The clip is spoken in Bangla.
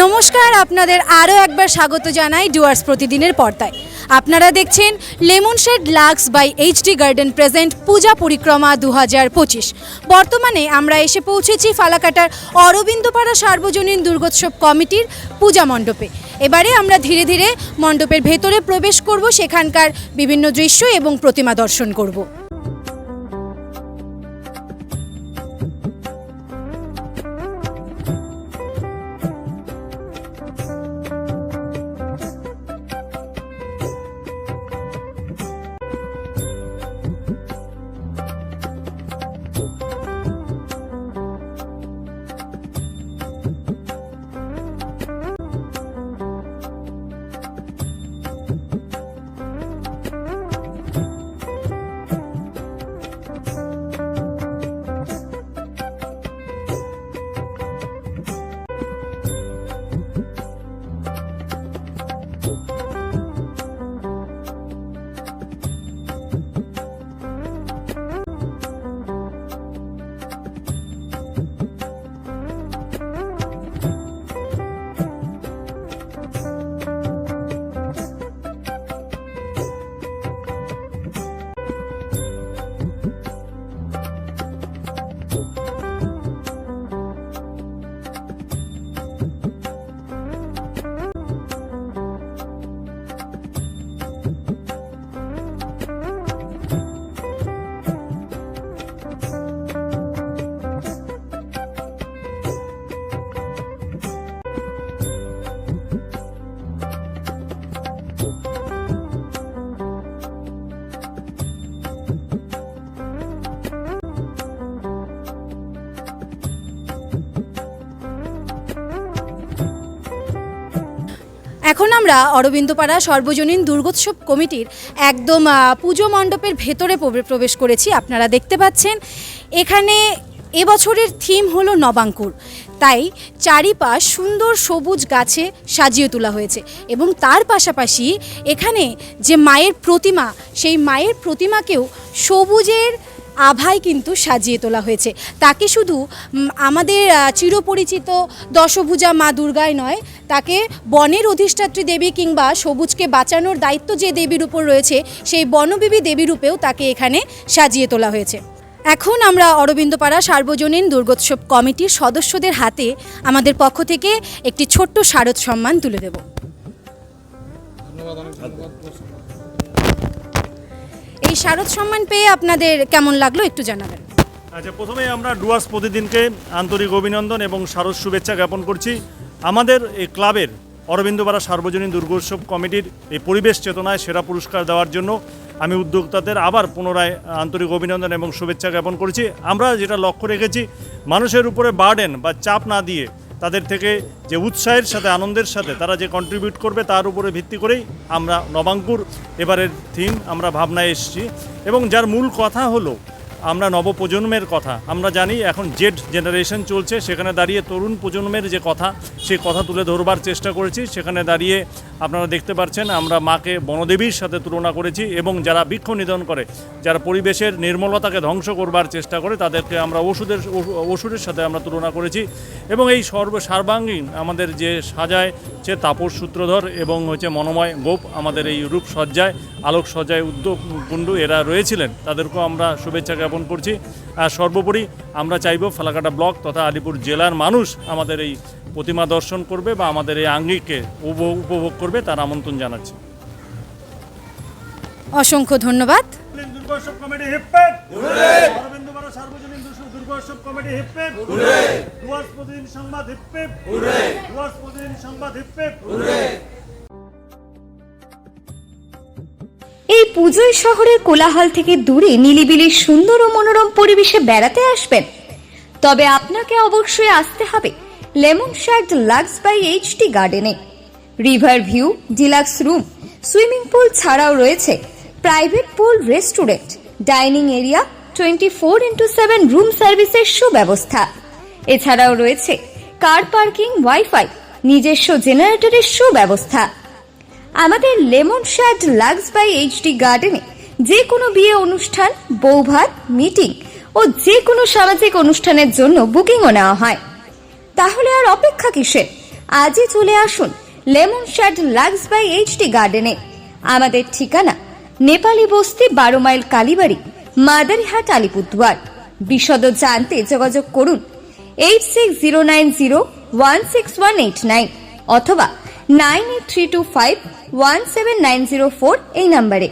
নমস্কার, আপনাদের আরও একবার স্বাগত জানাই ডুয়ার্স প্রতিদিনের পর্দায়। আপনারা দেখছেন Lemon Shade Luxe by HD Garden present পূজা পরিক্রমা দু হাজার পঁচিশ। বর্তমানে আমরা এসে পৌঁছেছি ফালাকাটার অরবিন্দপাড়া সার্বজনীন দুর্গোৎসব কমিটির পূজা মণ্ডপে। এবারে আমরা ধীরে ধীরে মণ্ডপের ভেতরে প্রবেশ করব, সেখানকার বিভিন্ন দৃশ্য এবং প্রতিমা দর্শন করব। এখন আমরা অরবিন্দপাড়া সর্বজনীন দুর্গোৎসব কমিটির একদম পুজো মণ্ডপের ভেতরে প্রবেশ করেছি। আপনারা দেখতে পাচ্ছেন, এখানে এবছরের থিম হলো নবাঙ্কুর। তাই চারিপাশ সুন্দর সবুজ গাছে সাজিয়ে তোলা হয়েছে এবং তার পাশাপাশি এখানে যে মায়ের প্রতিমা, সেই মায়ের প্রতিমাকেও সবুজের আভায় কিন্তু সাজিয়ে তোলা হয়েছে। তাকে শুধু আমাদের চিরপরিচিত দশভুজা মা দুর্গায় নয়, তাকে বনের অধিষ্ঠাত্রী দেবী কিংবা সবুজকে বাঁচানোর দায়িত্ব যে দেবীর উপর রয়েছে, সেই বনবিবি দেবী রূপেও তাকে এখানে সাজিয়ে তোলা হয়েছে। এখন আমরা অরবিন্দপাড়া সার্বজনীন দুর্গোৎসব কমিটির সদস্যদের হাতে আমাদের পক্ষ থেকে একটি ছোট্ট শারদ সম্মান তুলে দেব। এই শারদ সম্মান পেয়ে আপনাদের কেমন লাগল একটু জানাবেন। আচ্ছা প্রথমে আমরা ডুয়ার্স প্রতিদিনকে আন্তরিক অভিনন্দন এবং শারদ শুভেচ্ছা জ্ঞাপন করছি। আমাদের এই ক্লাবের অরবিন্দপাড়া সার্বজনীন দুর্গোৎসব কমিটির এই পরিবেশ চেতনায় সেরা পুরস্কার দেওয়ার জন্য আমি উদ্যোক্তাদের আবার পুনরায় আন্তরিক অভিনন্দন এবং শুভেচ্ছা জ্ঞাপন করছি। আমরা যেটা লক্ষ্য রেখেছি, মানুষের উপরে বার্ডেন বা চাপ না দিয়ে তাদের থেকে যে উৎসাহের সাথে, আনন্দের সাথে তারা যে কন্ট্রিবিউট করবে তার উপরে ভিত্তি করেই আমরা নবাঙ্কুর এবারের থিম আমরা ভাবনায় এসেছি। এবং যার মূল কথা হলো আমরা নবপ্রজন্মের কথা। আমরা জানি এখন জেড জেনারেশন চলছে, সেখানে দাঁড়িয়ে তরুণ প্রজন্মের যে কথা সেই কথা তুলে ধরবার চেষ্টা করেছি। সেখানে দাঁড়িয়ে আপনারা দেখতে পাচ্ছেন, আমরা মাকে বনদেবীর সাথে তুলনা করেছি এবং যারা বৃক্ষ নিধন করে, যারা পরিবেশের নির্মলতাকে ধ্বংস করবার চেষ্টা করে, তাদেরকে আমরা ওষুধের ওষুধের সাথে আমরা তুলনা করেছি। এবং এই সর্ব সার্বাঙ্গীন আমাদের যে সাজায় হচ্ছে তাপস সূত্রধর এবং হচ্ছে মনোময় গোপ আমাদের এই রূপ সজ্জায় আলোক সজ্জায় উদ্যোগ কুণ্ডু এরা রয়েছিলেন। তাদেরকেও আমরা শুভেচ্ছা জ্ঞাপন করছি। আর সর্বোপরি আমরা চাইব ফালাকাটা ব্লক তথা আলিপুর জেলার মানুষ আমাদের এই প্রতিমা দর্শন করবে বা আমাদের এই আঙ্গিককে উপভোগ উপভোগ করবে তার আমন্ত্রণ জানাচ্ছি। অসংখ্য ধন্যবাদ। সার্বজনীন দুর্গোৎসব- কমিটি ডুয়ার্স প্রতিদিন সংবাদ ডুয়ার্স প্রতিদিন সংবাদ এই পুজোয় শহরের কোলাহল থেকে দূরে নিলিবিলির সুন্দর ও মনোরম পরিবেশে বেড়াতে আসবেন। তবে আপনাকে অবশ্যই আসতে হবে Lemon Shade Luxe by HD গার্ডেনে। River view deluxe room swimming pool ছাড়াও রয়েছে private pool restaurant dining area twenty four into seven room সার্ভিসের সুব্যবস্থা। এছাড়াও রয়েছে কার পার্কিং ওয়াইফাই নিজস্ব জেনারেটরের সুব্যবস্থা। আমাদের Lemon Shade Luxe by HD গার্ডেনে যে কোনো বিয়ে অনুষ্ঠান, বৌভাত, মিটিং ও যে কোনো সামাজিক অনুষ্ঠানের জন্য বুকিংও নেওয়া হয়। তাহলে আর অপেক্ষা কিসের? আজই চলে আসুন Lemon Shade Luxe by HD গার্ডেনে। আমাদের ঠিকানা নেপালি বস্তি বারো মাইল কালীবাড়ি মাদারিহাট, আলিপুরদুয়ার। বিশদ জানতে যোগাযোগ করুন eight six zero nine zero one six one eight nine অথবা nine eight three two five one seven nine zero four এই নাম্বারে।